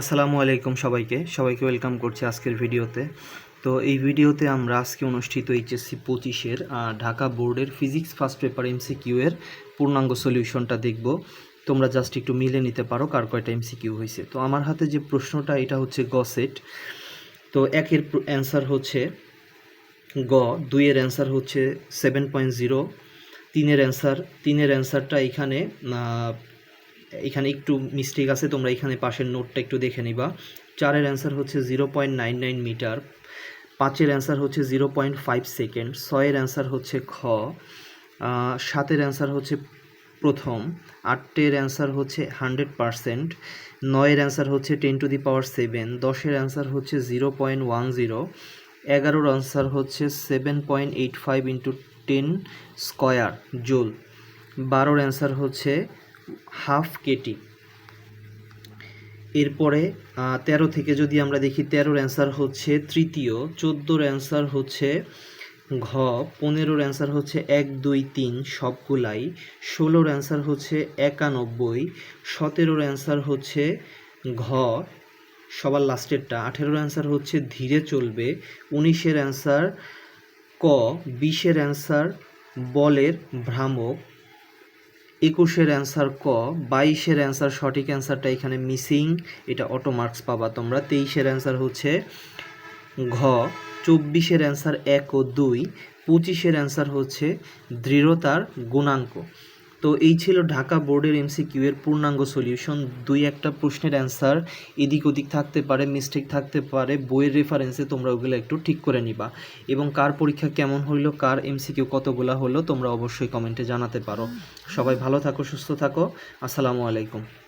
আসসালামু আলাইকুম সবাইকে। সবাইকে ওয়েলকাম করছি আজকের ভিডিওতে। তো এই ভিডিওতে আমরা আজকে অনুষ্ঠিত এইচএসসি পঁচিশের ঢাকা বোর্ডের ফিজিক্স ফার্স্ট পেপার এমসিকিউ এর পূর্ণাঙ্গ সলিউশনটা দেখব। তোমরা জাস্ট একটু মিলে নিতে পারো কার কয়টা এমসিকিউ হয়েছে। তো আমার হাতে যে প্রশ্নটা, এটা হচ্ছে গ সেট। তো একের অ্যান্সার হচ্ছে গ, দুইয়ের অ্যান্সার হচ্ছে সেভেন পয়েন্ট জিরো, তিনের অ্যান্সার, তিনের অ্যান্সারটা এখানে এখানে একটু মিস্টেক আছে, তোমরা এখানে পাশের নোটটা একটু দেখে নিবা। চারের অ্যান্সার হচ্ছে zero point nine nine metre পাঁচের অ্যান্সার হচ্ছে জিরো পয়েন্ট ফাইভ সেকেন্ড ছয়ের অ্যান্সার হচ্ছে খ সাতের অ্যান্সার হচ্ছে প্রথম, আটের অ্যান্সার হচ্ছে হান্ড্রেড পারসেন্ট নয়ের অ্যান্সার হচ্ছে ten to the power seven দশের অ্যান্সার হচ্ছে জিরো পয়েন্ট ওয়ান জিরো এগারোর অ্যান্সার হচ্ছে seven point eight five into ten square joule বারোর অ্যান্সার হচ্ছে হাফ কেটি। এরপরে তেরো থেকে যদি আমরা দেখি, তেরোর অ্যান্সার হচ্ছে তৃতীয়, চোদ্দোর অ্যান্সার হচ্ছে ঘ, পনেরোর অ্যান্সার হচ্ছে এক, দুই, তিন, সবগুলাই, ষোলোর অ্যান্সার হচ্ছে একানব্বই, সতেরোর অ্যান্সার হচ্ছে ঘ, সবার লাস্টেরটা, আঠেরোর অ্যান্সার হচ্ছে ধীরে চলবে, উনিশের অ্যান্সার ক, বিশের অ্যান্সার বলের ভ্রামক একুশের অ্যান্সার ক, বাইশের অ্যান্সার সঠিক অ্যান্সারটা এখানে মিসিং, এটা অটো মার্কস পাবা তোমরা। তেইশের অ্যান্সার হচ্ছে ঘ, চব্বিশের অ্যান্সার এক ও দুই, পঁচিশের অ্যান্সার হচ্ছে দৃঢ়তার গুণাঙ্ক। তো এই ছিল ঢাকা বোর্ডের এমসিকিউ এর পূর্ণাঙ্গ সলিউশন। দুই একটা প্রশ্নের অ্যান্সার, এদিক ওদিক থাকতে পারে, মিস্টেক থাকতে পারে, বইয়ের রেফারেন্সে তোমরা ওগুলো একটু ঠিক করে নিবা। এবং কার পরীক্ষা কেমন হইল, কার এমসিকিউ কতগুলো হলো, তোমরা অবশ্যই কমেন্টে জানাতে পারো। সবাই ভালো থাকো, সুস্থ থাকো। আসসালামু আলাইকুম।